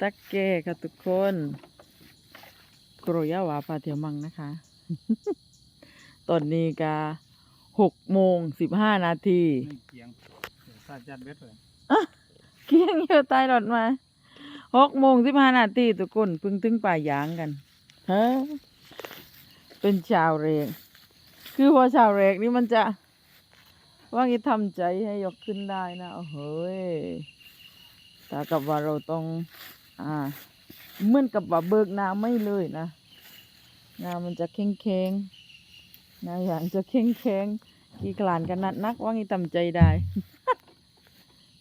ตักแก่ค่ะทุกคนโกรยาวาพาเที่ยวมังนะคะ ตอนนี้กาหกโมงสิบห้านาทีไม่เกียงเดี๋ยวซาดยัดเบ็ดเลยเกี้ยงเหี่ยวใต้รถมาหกโมงสิบห้านาทีทุกคนเพิ่งถึงป่ายางกันฮะเป็นชาวเรก คือพอชาวเรกนี่มันจะว่างี้ทำใจให้ยกขึ้นได้นะโอ้โหยแต่กับว่าเราต้อง อ่าเหมือนกับว่าเบิกน้ำไม่เลยนะน้ำมันจะเข่งเข่งๆน้ำอย่างจะเข่งเข่งๆกี่กลานกันนัดนักว่างี้ทำใจได้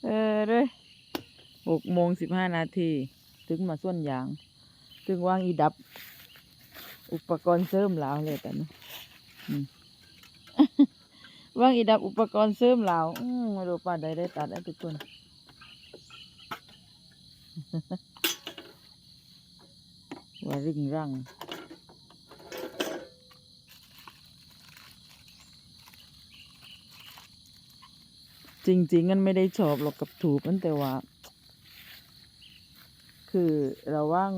เออเด้ยหกโมงสิบห้านาที ถึงมาส่วนยาง ถึงว่างอีดับ อุปกรณ์เสริมแล้วเลยแต่นะว่างอีดับอุปกรณ์เสริมแล้วอืมไม่รู้ป่าใดได้ตัดแล้ทุกคน ริ่งรังจริงๆมันไม่ได้ชอบหรอกกับถูบมันแต่ว่า คือระว่าง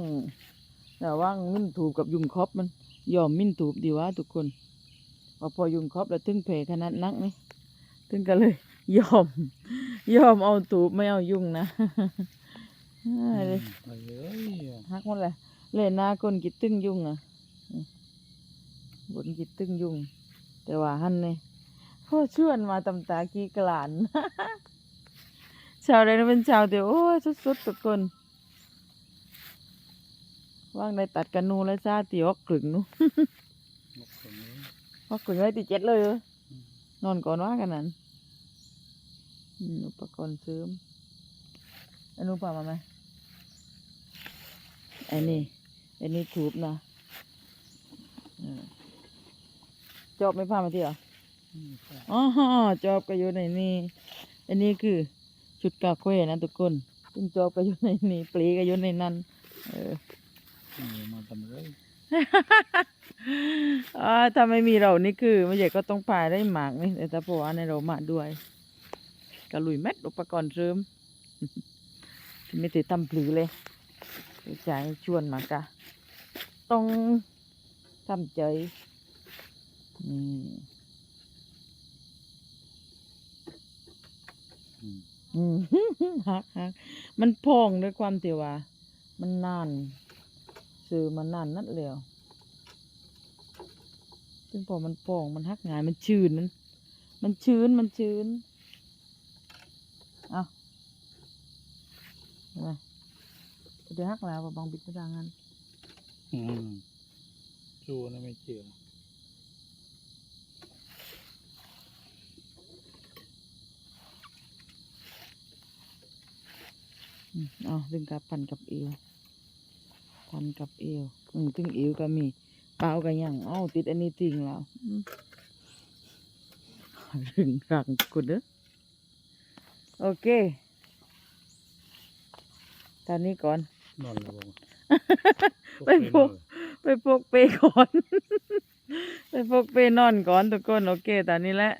ระว่างมิ้นถูบกับยุงครอบมัน ยอมมิ้นถูบดีวะทุกคนพอพอยุงครอบแล้วถึงเพขนาดนักนี่ถึงก็เลย ยอม ยอมเอาถูบไม่เอายุงนะอ่าเลยเอ้ยฮักหมดเลย เล่นหน้าคนกิดตึงยุงอะบนกิดตึงยุงแต่ว่าหันนี่พ่อชวนมาตำตากีกลาน ชาวใดนั้นเป็นชาวเดียวโอ้ยสุดๆทุกคนว่างในตัดกันนูและซาตีออกกลึงนูวนี้ออกกลึงไว้ตีเจ็ดเลยเหรอนอนก่อนว่ากันนั้นอุปกรณ์เสริมอันนู้นป่ามาไหมอัน นี้อันนี้ถูบนะอืมจอบไม่พามาที่เหรออืมใช่อ๋อจอบก็อยู่ในนี่อันนี้คือชุดกาเฟ่นะทุกคนซึ่งจอบก็อยู่ในนี่ปลีก็อยู่ในนั้น เออนี่มาทำเลยอ่าถ้าไม่มีเรานี่คือไม่ใช่ก็ต้องพายได้หมากนี่แต่ถ้าพวกอันในเรามาด้วยกระลุยแม็ดอุปกรณ์เสริมที่ไม่ติดทำปลือเลยใจชวนมากะ ต้องทำใจอืมอืมอืมฮักฮักมันพองด้วยความที่ว่า มันนานซื้อมานานนัดแล้วซึ่งพอมันพองมันฮักงานมันชื้นมันมันชื้นมันชื้นเอาเห็นไหมเดี๋ยวฮักแล้วว่บางบิดไม่ได้งั้น อืมจูนะไม่เกี่ยวอืมเอาดึงกับพันกับเอวพันกับเอวอืมถึงเอวก็มีเปล่ากันยังเอ้าติดอันนี้ทิ้งแล้วอืมรึงรังกูเด้อโอเคตอนนี้ก่อนนอนแล้วบอก ไปพกไปพกเปก่อน ไปพกเปนอนก่อนทุกคนโอเคตอนนี้แหละ